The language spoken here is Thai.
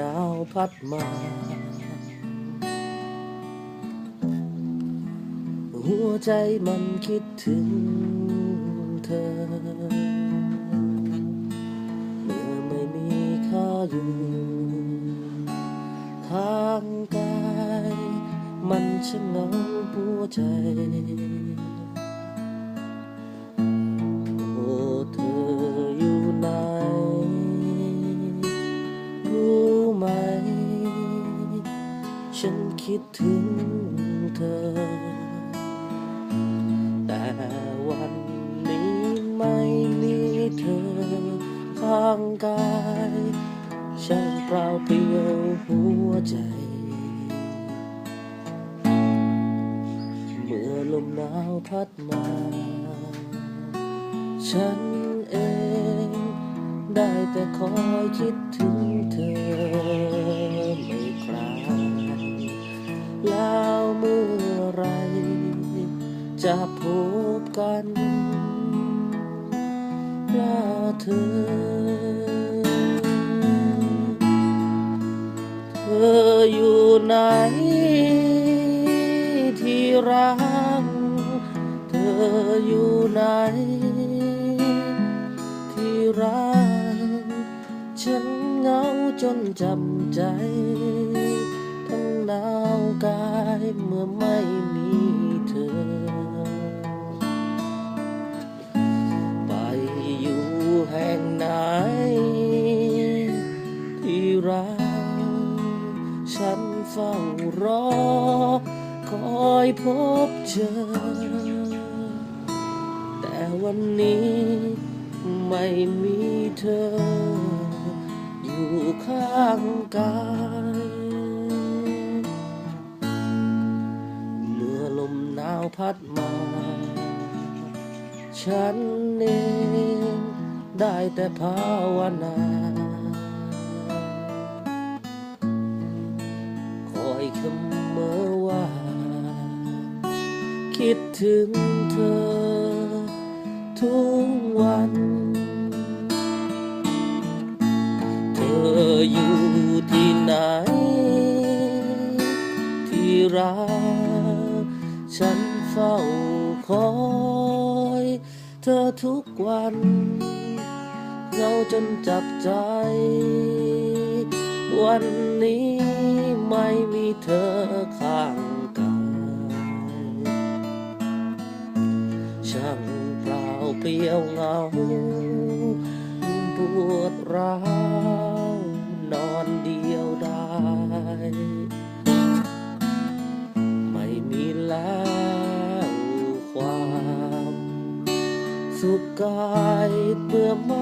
หนาวพัดมา หัวใจมันคิดถึงเธอ เมื่อไม่มีข้าอยู่ข้างกาย มันช่างเหงาหัวใจ ฉันคิดถึงเธอ แต่วันนี้ไม่มีเธอข้างกายช่างเปล่าเปลี่ยวหัวใจ เมื่อลมหนาวพัดมา ฉันเองได้แต่คอยคิดถึง จะพบกันว่าเธอ เธออยู่ไหนที่รัก เธออยู่ไหนที่รัก ฉันเหงาจนจำใจทั้งหนาวกายเมื่อไม่มีเธอ รัก ฉันเฝ้ารอ คอยพบเจอ แต่วันนี้ไม่มีเธอ อยู่ข้างกายเมื่อลมหนาวพัดมา ฉันเองได้แต่ภาวนา คิดถึงเธอ ทุกวัน เธออยู่ที่ไหน ที่รัก ฉันเฝ้าคอย เธอทุกวันเหงาจนจับใจ วันนี้ไม่มีเธอข้าง เปลี่ยวเหงาปวดร้าวนอนเดียวดายไม่มีแล้วความ สุขกายเมื่อไม